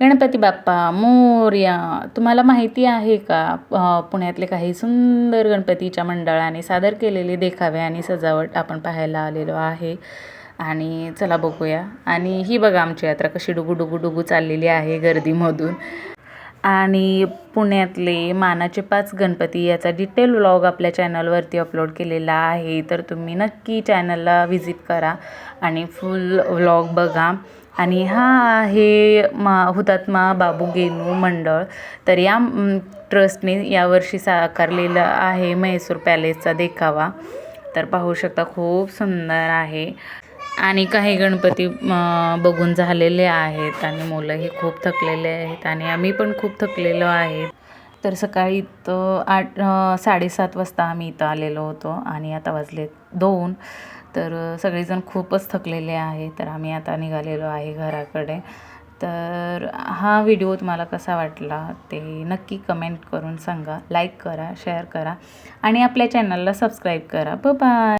गणपती बाप्पा मोरया तुम्हाला माहिती आहे का? पुण्यातले काही सुंदर गणपतीच्या मंडळाने सादर केलेले देखावे आणि सजावट आपण पाहायला आलेलो आहे. आणि चला बघूया. आणि ही बघा आमची यात्रा कशी डुगू डुगू डुगू चाललेली आहे गर्दीमधून. आणि पुण्यातले मानाचे पाच गणपती याचा डिटेल व्लॉग आपल्या चॅनलवरती अपलोड केलेला आहे. तर तुम्ही नक्की चॅनलला व्हिजिट करा आणि फुल व्लॉग बघा. आणि हा आहे मा हुतात्मा बाबू गेनू मंडळ. तर या ट्रस्टने यावर्षी साकारलेलं आहे म्हैसूर पॅलेसचा देखावा. तर पाहू शकता खूप सुंदर आहे. आणि काही गणपती बघून झालेले आहेत आणि मुलंही खूप थकलेले आहेत आणि आम्ही पण खूप थकलेलो आहेत तर सकाळी इथं आठ साडेसात वाजता आम्ही इथं आलेलो होतो आणि आता वाजले दोन. तर सगळेजण खूपच थकलेले आहे तर आम्ही आता निघालेलो आहे घराकडे. तर हा व्हिडिओ तुम्हाला कसा वाटला ते नक्की कमेंट करून सांगा लाईक करा शेअर करा आणि आपल्या चॅनलला सबस्क्राईब करा. ब बाय